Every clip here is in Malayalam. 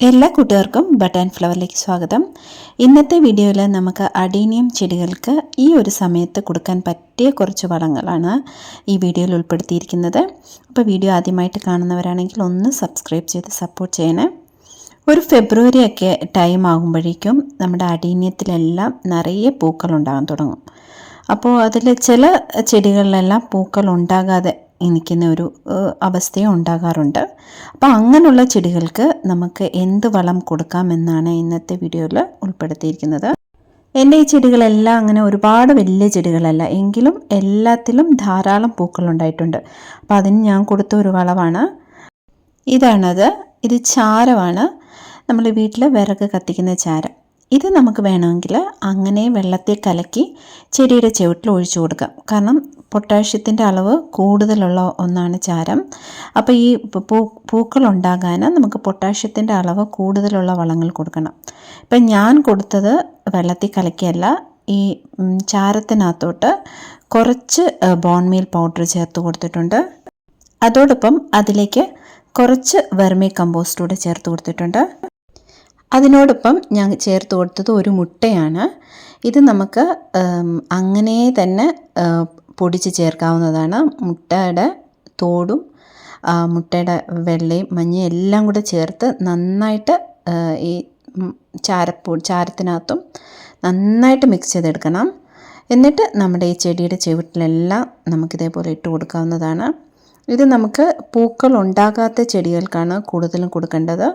എല്ലാ കൂട്ടുകാർക്കും ബട്ടൺ ഫ്ലവറിലേക്ക് സ്വാഗതം. ഇന്നത്തെ വീഡിയോയിൽ നമുക്ക് അഡീനിയം ചെടികൾക്ക് ഈ ഒരു സമയത്ത് കൊടുക്കാൻ പറ്റിയ കുറച്ച് വളങ്ങളാണ് ഈ വീഡിയോയിൽ ഉൾപ്പെടുത്തിയിരിക്കുന്നത്. അപ്പോൾ വീഡിയോ ആദ്യമായിട്ട് കാണുന്നവരാണെങ്കിൽ ഒന്ന് സബ്സ്ക്രൈബ് ചെയ്ത് സപ്പോർട്ട് ചെയ്യണേ. ഒരു ഫെബ്രുവരി ഒക്കെ ടൈം ആകുമ്പോഴേക്കും നമ്മുടെ അടീനിയത്തിലെല്ലാം നിറയെ പൂക്കൾ ഉണ്ടാകാൻ തുടങ്ങും. അപ്പോൾ അതിൽ ചില ചെടികളിലെല്ലാം പൂക്കൾ ഉണ്ടാകാതെ നിൽക്കുന്ന ഒരു അവസ്ഥയും ഉണ്ടാകാറുണ്ട്. അപ്പോൾ അങ്ങനെയുള്ള ചെടികൾക്ക് നമുക്ക് എന്ത് വളം കൊടുക്കാമെന്നാണ് ഇന്നത്തെ വീഡിയോയിൽ ഉൾപ്പെടുത്തിയിരിക്കുന്നത്. എന്റെ ഈ ചെടികളെല്ലാം അങ്ങനെ ഒരുപാട് വലിയ ചെടികളല്ല. എങ്കിലും എല്ലാത്തിലും ധാരാളം പൂക്കളുണ്ടായിട്ടുണ്ട് അപ്പോൾ അതിന് ഞാൻ കൊടുത്ത ഒരു വളമാണ് ഇതാണത്. ഇത് ചാരമാണ് നമ്മൾ വീട്ടിൽ വിറക് കത്തിക്കുന്ന ചാരം. ഇത് നമുക്ക് വേണമെങ്കിൽ അങ്ങനെ വെള്ളത്തിൽ കലക്കി ചെടിയുടെ ചുവട്ടിൽ ഒഴിച്ചു കൊടുക്കാം. കാരണം പൊട്ടാഷ്യത്തിന്റെ അളവ് കൂടുതലുള്ള ഒന്നാണ് ചാരം. അപ്പോൾ ഈ പൂ പൂക്കൾ നമുക്ക് പൊട്ടാഷ്യത്തിന്റെ അളവ് കൂടുതലുള്ള വളങ്ങൾ കൊടുക്കണം. ഇപ്പം ഞാൻ കൊടുത്തത് വെള്ളത്തിൽ കലക്കിയല്ല ഈ ചാരത്തിനകത്തോട്ട് കുറച്ച് ബോൺമീൽ പൗഡർ ചേർത്ത് കൊടുത്തിട്ടുണ്ട്. അതോടൊപ്പം അതിലേക്ക് കുറച്ച് വെർമി കമ്പോസ്റ്റ് കൂടെ ചേർത്ത് കൊടുത്തിട്ടുണ്ട്. അതിനോടൊപ്പം ഞാൻ ചേർത്ത് കൊടുത്തത് ഒരു മുട്ടയാണ്. ഇത് നമുക്ക് അങ്ങനെ തന്നെ പൊടിച്ച് ചേർക്കാവുന്നതാണ്. മുട്ടയുടെ തോടും മുട്ടയുടെ വെള്ളയും മഞ്ഞയും എല്ലാം കൂടെ ചേർത്ത് നന്നായിട്ട് ഈ ചാരപ്പൂ ചാരത്തിനകത്തും നന്നായിട്ട് മിക്സ് ചെയ്തെടുക്കണം. എന്നിട്ട് നമ്മുടെ ഈ ചെടിയുടെ ചുവട്ടിലെല്ലാം നമുക്കിതേപോലെ ഇട്ട് കൊടുക്കാവുന്നതാണ്. ഇത് നമുക്ക് പൂക്കൾ ഉണ്ടാകാത്ത ചെടികൾക്കാണ് കൂടുതലും കൊടുക്കേണ്ടത്.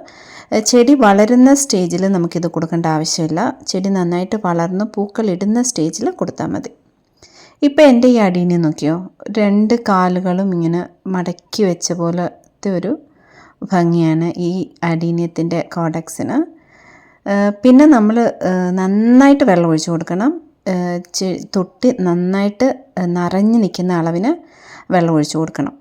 ചെടി വളരുന്ന സ്റ്റേജിൽ നമുക്കിത് കൊടുക്കേണ്ട ആവശ്യമില്ല. ചെടി നന്നായിട്ട് വളർന്ന് പൂക്കൾ ഇടുന്ന സ്റ്റേജിൽ കൊടുത്താൽ മതി. ഇപ്പോൾ എന്റെ ഈ അടീനെ നോക്കിയോ രണ്ട് കാലുകളും ഇങ്ങനെ മടക്കി വെച്ച പോലത്തെ ഒരു ഭംഗിയാണ് ഈ അടീന്യത്തിന്റെ കോഡക്സിന്. പിന്നെ നമ്മൾ നന്നായിട്ട് വെള്ളം ഒഴിച്ചു കൊടുക്കണം. തൊട്ടി നന്നായിട്ട് നിറഞ്ഞു നിൽക്കുന്ന അളവിന് വെള്ളം ഒഴിച്ചു കൊടുക്കണം.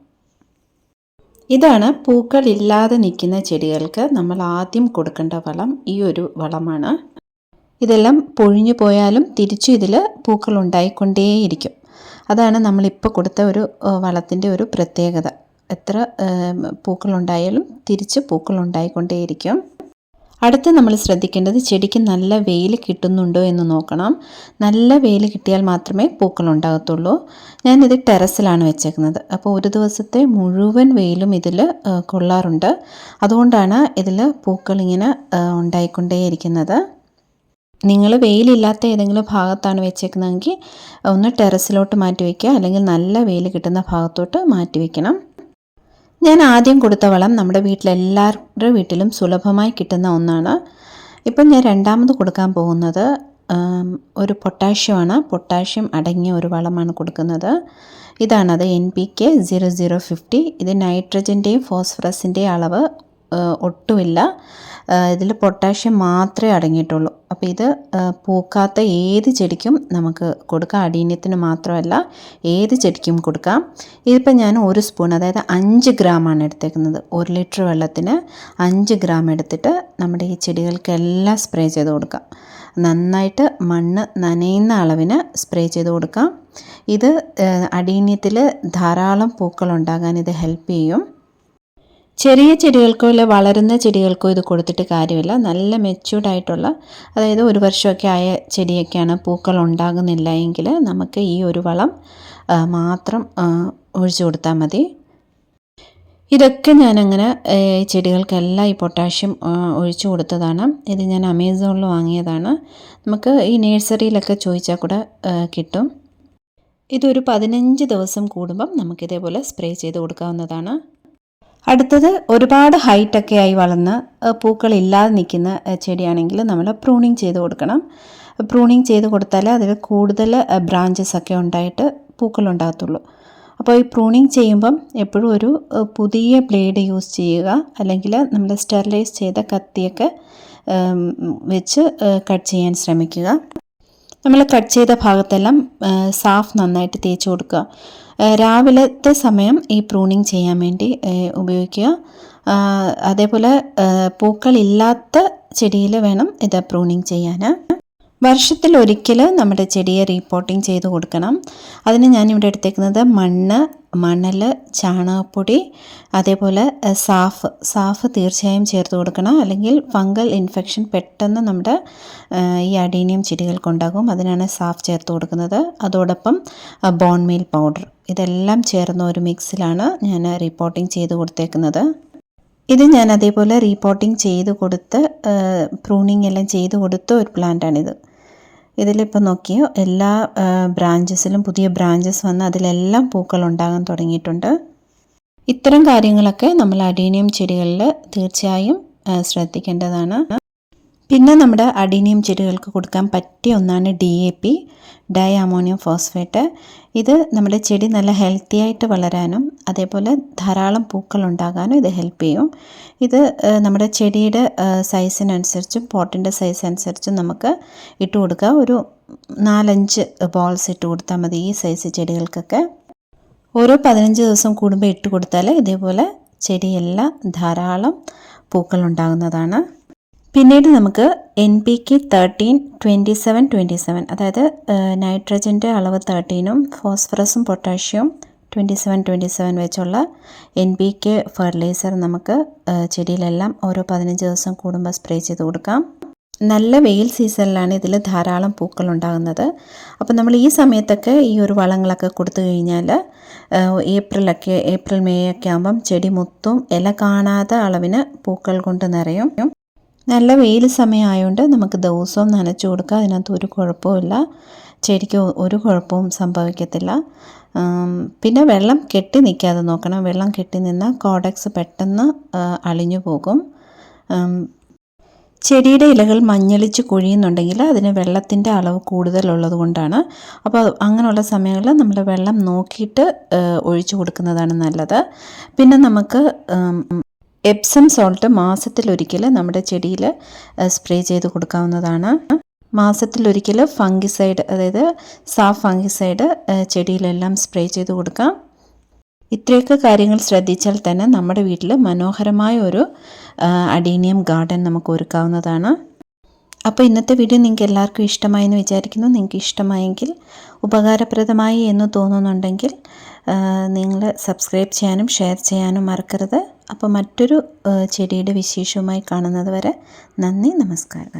ഇതാണ് പൂക്കൾ ഇല്ലാതെ നിൽക്കുന്ന ചെടികൾക്ക് നമ്മൾ ആദ്യം കൊടുക്കേണ്ട വളം ഈ ഒരു വളമാണ്. ഇതെല്ലാം പൊഴിഞ്ഞു പോയാലും തിരിച്ചു ഇതിൽ പൂക്കൾ ഉണ്ടായിക്കൊണ്ടേയിരിക്കും. അതാണ് നമ്മളിപ്പോൾ കൊടുത്ത ഒരു വളത്തിന്റെ ഒരു പ്രത്യേകത. എത്ര പൂക്കളുണ്ടായാലും തിരിച്ച് പൂക്കൾ ഉണ്ടായിക്കൊണ്ടേയിരിക്കും അടുത്ത് നമ്മൾ ശ്രദ്ധിക്കേണ്ടത് ചെടിക്ക് നല്ല വെയിൽ കിട്ടുന്നുണ്ടോ എന്ന് നോക്കണം. നല്ല വെയിൽ കിട്ടിയാൽ മാത്രമേ പൂക്കൾ ഉണ്ടാകത്തുള്ളൂ ഞാനിത് ടെറസിലാണ് വെച്ചേക്കുന്നത്. അപ്പോൾ ഒരു ദിവസത്തെ മുഴുവൻ വെയിലും ഇതിൽ കൊള്ളാറുണ്ട്. അതുകൊണ്ടാണ് ഇതിൽ പൂക്കൾ ഇങ്ങനെ ഉണ്ടായിക്കൊണ്ടേയിരിക്കുന്നത്. നിങ്ങൾ വെയിലില്ലാത്ത ഏതെങ്കിലും ഭാഗത്താണ് വെച്ചേക്കുന്നതെങ്കിൽ ഒന്ന് ടെറസിലോട്ട് മാറ്റി വയ്ക്കുക അല്ലെങ്കിൽ നല്ല വെയിൽ കിട്ടുന്ന ഭാഗത്തോട്ട് മാറ്റി വയ്ക്കണം. ഞാൻ ആദ്യം കൊടുത്ത വളം നമ്മുടെ വീട്ടിലെല്ലാവരുടെ വീട്ടിലും സുലഭമായി കിട്ടുന്ന ഒന്നാണ്. ഇപ്പം ഞാൻ രണ്ടാമത് കൊടുക്കാൻ പോകുന്നത് ഒരു പൊട്ടാഷ്യമാണ് പൊട്ടാഷ്യം അടങ്ങിയ ഒരു വളമാണ് കൊടുക്കുന്നത്. ഇതാണത് N P K zero zero fifty ഇത് നൈട്രജന്റെയും ഫോസ്ഫറസിന്റെയും അളവ് ഒട്ടുമില്ല. ഇതിൽ പൊട്ടാഷ്യം മാത്രമേ അടങ്ങിയിട്ടുള്ളൂ. അപ്പോൾ ഇത് പൂക്കാത്ത ഏത് ചെടിക്കും നമുക്ക് കൊടുക്കാം. അടീന്യത്തിന് മാത്രമല്ല ഏത് ചെടിക്കും കൊടുക്കാം. ഇതിപ്പോൾ ഞാൻ ഒരു സ്പൂൺ അതായത് അഞ്ച് ഗ്രാമാണ് എടുത്തേക്കുന്നത്. ഒരു ലിറ്റർ വെള്ളത്തിന് അഞ്ച് ഗ്രാം എടുത്തിട്ട് നമ്മുടെ ഈ ചെടികൾക്കെല്ലാം സ്പ്രേ ചെയ്ത് കൊടുക്കാം. നന്നായിട്ട് മണ്ണ് നനയുന്ന അളവിന് സ്പ്രേ ചെയ്ത് കൊടുക്കാം. ഇത് അടീന്യത്തിൽ ധാരാളം പൂക്കളുണ്ടാകാൻ ഇത് ഹെൽപ്പ് ചെയ്യും. ചെറിയ ചെടികൾക്കോ അല്ലെ വളരുന്ന ചെടികൾക്കോ ഇത് കൊടുത്തിട്ട് കാര്യമില്ല. നല്ല മെച്യൂർഡ് ആയിട്ടുള്ള അതായത് ഒരു വർഷമൊക്കെ ആയ ചെടിയൊക്കെയാണ് പൂക്കൾ ഉണ്ടാകുന്നില്ല എങ്കിൽ നമുക്ക് ഈ ഒരു വളം മാത്രം ഒഴിച്ചു കൊടുത്താൽ മതി. ഇതൊക്കെ ഞാനങ്ങനെ ചെടികൾക്കെല്ലാം ഈ പൊട്ടാഷ്യം ഒഴിച്ചു കൊടുത്തതാണ്. ഇത് ഞാൻ അമേസോണിൽ വാങ്ങിയതാണ്. നമുക്ക് ഈ നേഴ്സറിയിലൊക്കെ ചോദിച്ചാൽ കൂടെ കിട്ടും. ഇതൊരു പതിനഞ്ച് ദിവസം കൂടുമ്പം നമുക്കിതേപോലെ സ്പ്രേ ചെയ്ത് കൊടുക്കാവുന്നതാണ്. അടുത്തത് ഒരുപാട് ഹൈറ്റൊക്കെ ആയി വളർന്ന് പൂക്കളില്ലാതെ നിൽക്കുന്ന ചെടിയാണെങ്കിൽ നമ്മൾ പ്രൂണിങ് ചെയ്ത് കൊടുക്കണം. പ്രൂണിങ് ചെയ്ത് കൊടുത്താൽ അതിൽ കൂടുതൽ ബ്രാഞ്ചസ് ഒക്കെ ഉണ്ടായിട്ട് പൂക്കളുണ്ടാകത്തുള്ളൂ അപ്പോൾ ഈ പ്രൂണിങ് ചെയ്യുമ്പം എപ്പോഴും ഒരു പുതിയ ബ്ലേഡ് യൂസ് ചെയ്യുക. അല്ലെങ്കിൽ നമ്മൾ സ്റ്റെറിലൈസ് ചെയ്ത കത്തിയൊക്കെ വെച്ച് കട്ട് ചെയ്യാൻ ശ്രമിക്കുക. നമ്മൾ കട്ട് ചെയ്ത ഭാഗത്തെല്ലാം സാഫ് നന്നായിട്ട് തേച്ച് കൊടുക്കുക. രാവിലത്തെ സമയം ഈ പ്രൂണിങ് ചെയ്യാൻ വേണ്ടി ഉപയോഗിക്കുക. അതേപോലെ പൂക്കളില്ലാത്ത ചെടിയിൽ വേണം ഇത് പ്രൂണിങ് ചെയ്യാൻ. വർഷത്തിൽ ഒരിക്കൽ നമ്മുടെ ചെടിയെ റീപോട്ടിങ് ചെയ്ത് കൊടുക്കണം. അതിന് ഇവിടെ എടുത്തേക്കുന്നത് മണ്ണ് മണൽ ചാണകപ്പൊടി അതേപോലെ സാഫ് സാഫ് തീർച്ചയായും ചേർത്ത് കൊടുക്കണം. അല്ലെങ്കിൽ ഫംഗൽ ഇൻഫെക്ഷൻ പെട്ടെന്ന് നമ്മുടെ ഈ അഡീനിയം ചെടികൾക്കുണ്ടാകും അതിനാണ് സാഫ് ചേർത്ത് കൊടുക്കുന്നത്. അതോടൊപ്പം ബോൺ മീൽ പൗഡർ ഇതെല്ലാം ചേർന്ന ഒരു മിക്സിലാണ് ഞാൻ റിപ്പോർട്ടിംഗ് ചെയ്ത് കൊടുത്തേക്കുന്നത്. ഇത് ഞാൻ അതേപോലെ റീപോട്ടിങ് ചെയ്ത് കൊടുത്ത് പ്രൂണിങ് എല്ലാം ചെയ്ത് കൊടുത്ത ഒരു പ്ലാന്റാണിത് ഇതിലിപ്പോൾ നോക്കിയോ എല്ലാ ബ്രാഞ്ചസിലും പുതിയ ബ്രാഞ്ചസ് വന്ന് അതിലെല്ലാം പൂക്കൾ ഉണ്ടാകാൻ തുടങ്ങിയിട്ടുണ്ട്. ഇത്തരം കാര്യങ്ങളൊക്കെ നമ്മൾ അഡീനിയം ചെടികളിൽ തീർച്ചയായും ശ്രദ്ധിക്കേണ്ടതാണ്. പിന്നെ നമ്മുടെ അഡീനിയം ചെടികൾക്ക് കൊടുക്കാൻ പറ്റിയ ഒന്നാണ് D A P di ammonium phosphate ഇത് നമ്മുടെ ചെടി നല്ല ഹെൽത്തി ആയിട്ട് വളരാനും അതേപോലെ ധാരാളം പൂക്കൾ ഉണ്ടാകാനും ഇത് ഹെൽപ്പ് ചെയ്യും. ഇത് നമ്മുടെ ചെടിയുടെ സൈസിനനുസരിച്ചും പോട്ടിന്റെ സൈസ് അനുസരിച്ചും നമുക്ക് ഇട്ട് കൊടുക്കുക. ഒരു നാലഞ്ച് ബോൾസ് ഇട്ട് കൊടുത്താൽ മതി ഈ സൈസ് ചെടികൾക്കൊക്കെ. ഓരോ പതിനഞ്ച് ദിവസം കൂടുമ്പോൾ ഇട്ട് കൊടുത്താൽ ഇതേപോലെ ചെടിയെല്ലാം ധാരാളം പൂക്കൾ ഉണ്ടാകുന്നതാണ്. പിന്നീട് നമുക്ക് N P K thirteen twenty seven twenty seven അതായത് നൈട്രജന്റെ അളവ് തേർട്ടീനും ഫോസ്ഫറസും പൊട്ടാഷ്യവും ട്വന്റി സെവൻ ട്വന്റി സെവൻ വെച്ചുള്ള എൻ പി കെ ഫെർട്ടിലൈസർ നമുക്ക് ചെടിയിലെല്ലാം ഓരോ പതിനഞ്ച് ദിവസം കൂടുമ്പോൾ സ്പ്രേ ചെയ്ത് കൊടുക്കാം. നല്ല വെയിൽ സീസണിലാണ് ഇതിൽ ധാരാളം പൂക്കൾ ഉണ്ടാകുന്നത് അപ്പോൾ നമ്മൾ ഈ സമയത്തൊക്കെ ഈ ഒരു വളങ്ങളൊക്കെ കൊടുത്തു കഴിഞ്ഞാൽ ഏപ്രിലൊക്കെ ഏപ്രിൽ മെയ് ഒക്കെ ആകുമ്പം ചെടി മൊത്തം ഇല കാണാത്ത അളവിന് പൂക്കൾ കൊണ്ട് നിറയും. നല്ല വെയിൽ സമയമായതുകൊണ്ട് നമുക്ക് ദിവസവും നനച്ചു കൊടുക്കാം. അതിനകത്ത് ഒരു കുഴപ്പവുമില്ല ചെടിക്ക് ഒരു കുഴപ്പവും സംഭവിക്കത്തില്ല. പിന്നെ വെള്ളം കെട്ടി നിൽക്കാതെ നോക്കണം. വെള്ളം കെട്ടി നിന്നാൽ കോഡക്സ് പെട്ടെന്ന് അളിഞ്ഞു പോകും. ചെടിയുടെ ഇലകൾ മഞ്ഞളിച്ച് കൊഴിയുന്നുണ്ടെങ്കിൽ അതിന് വെള്ളത്തിന്റെ അളവ് കൂടുതലുള്ളത് കൊണ്ടാണ്. അപ്പോൾ അങ്ങനെയുള്ള സമയങ്ങളിൽ നമ്മൾ വെള്ളം നോക്കിയിട്ട് ഒഴിച്ചു കൊടുക്കുന്നതാണ് നല്ലത്. പിന്നെ നമുക്ക് എപ്സം സോൾട്ട് മാസത്തിലൊരിക്കൽ നമ്മുടെ ചെടിയിൽ സ്പ്രേ ചെയ്ത് കൊടുക്കാവുന്നതാണ്. മാസത്തിലൊരിക്കൽ ഫംഗിസൈഡ് അതായത് സാഫ് ഫംഗിസൈഡ് ചെടിയിലെല്ലാം സ്പ്രേ ചെയ്ത് കൊടുക്കാം. ഇത്രയൊക്കെ കാര്യങ്ങൾ ശ്രദ്ധിച്ചാൽ തന്നെ നമ്മുടെ വീട്ടിൽ മനോഹരമായ ഒരു അഡീനിയം ഗാർഡൻ നമുക്ക് ഒരുക്കാവുന്നതാണ്. അപ്പോൾ ഇന്നത്തെ വീഡിയോ നിങ്ങൾക്ക് എല്ലാവർക്കും ഇഷ്ടമായി എന്ന് വിചാരിക്കുന്നു. നിങ്ങൾക്ക് ഇഷ്ടമായെങ്കിൽ ഉപകാരപ്രദമായി എന്ന് തോന്നുന്നുണ്ടെങ്കിൽ നിങ്ങൾ സബ്സ്ക്രൈബ് ചെയ്യാനും ഷെയർ ചെയ്യാനും മറക്കരുത്. അപ്പോൾ മറ്റൊരു ചെടിയുടെ വിശേഷവുമായി കാണുന്നത് വരെ നന്ദി നമസ്കാരം.